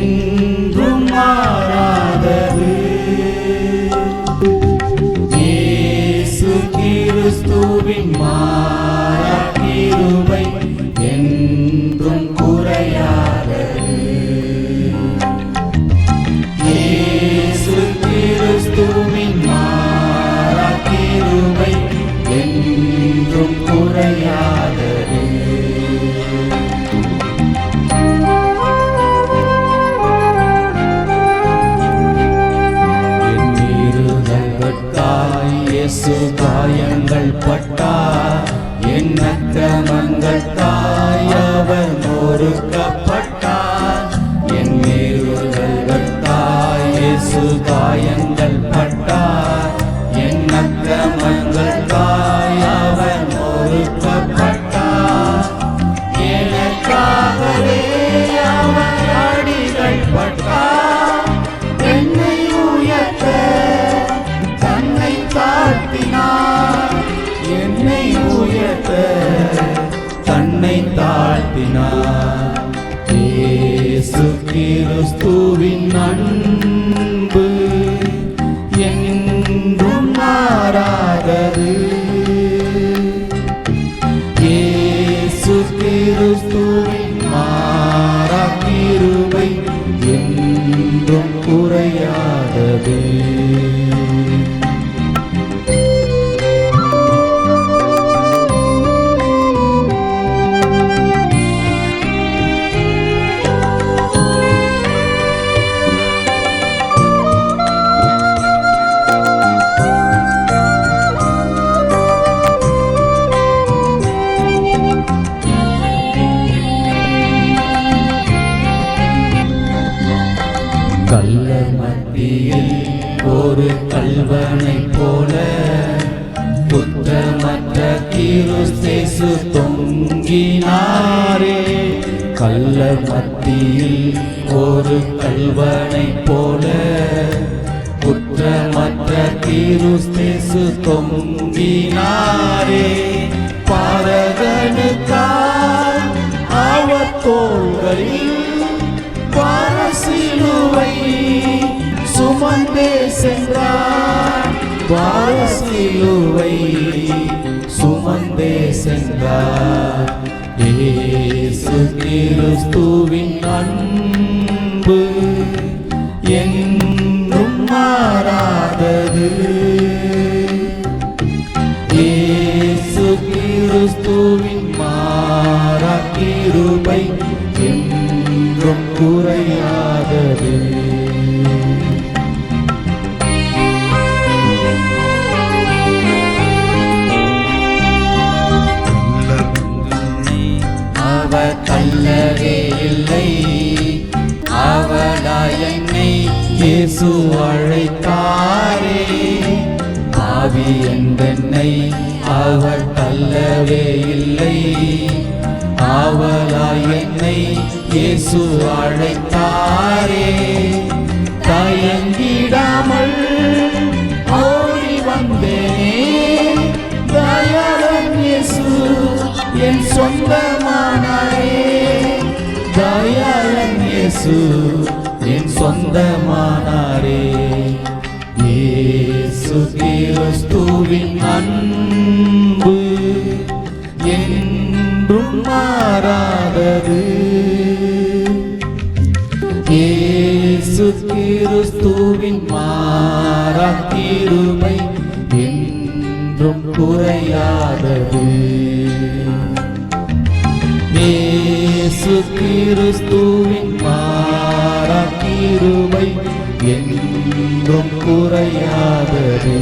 என்றும் மாறாதது. இயேசு கிறிஸ்துவின் மா காயங்கள் பட்டார் என் தாய் அவர் நொறுக்கப்பட்டார் என் இருதயத்தாய் தாயே சுகாயங்கள் பட்டார் என் அக்கிரமங்கள்காய் அவர் நொறுக்கப்பட்டார் எனக்காகவே அவர் அடிகள் பட்டார் என்னை உயர்த்த தன்னை தாழ்த்தினார் தாழ்த்தினார் இயேசு கிறிஸ்துவின் அன்பு என்றும் மாறாதது. மத்தியில் ஒரு கல்வனை போல குற்றமற்ற கிறிஸ்தேசு தொங்கினாரே. கல்ல மத்தியில் ஒரு கல்வனை போல குற்றமற்ற கிறிஸ்தேசு தொங்கினாரே. பாரகனுக்காய் அவர் தோள்களில் சுமந்தே சென்றார். பாரசிலுவை சுமந்தே சென்றார். ஏசு கிறிஸ்துவின் அன்பு என்றும் மாறாதது. ஏசு கிறிஸ்துவின் மாறா கிருபை என்றும் குறையாதது. அவர் தள்ளவே இல்லை. அவளாய் என்னை இயேசு அழைத்தாரே. ஆவி என்பென்னை அவர் தள்ளவே இல்லை. ஆவலா என்னை இயேசு அழைத்தாரே. தயங்கி இயேசு என் சொந்தமானாரே. இயேசு கிறிஸ்துவின் அன்பு என்றும் மாறாதது. இயேசு கிறிஸ்துவின் மாறா கிருபை என்றும் குறையாதது. இயேசு கிறிஸ்துவின் மா கிருபை என்றும் குறையாதது.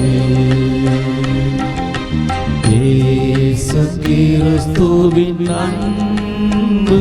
இயேசு கிறிஸ்துவின் அன்பு.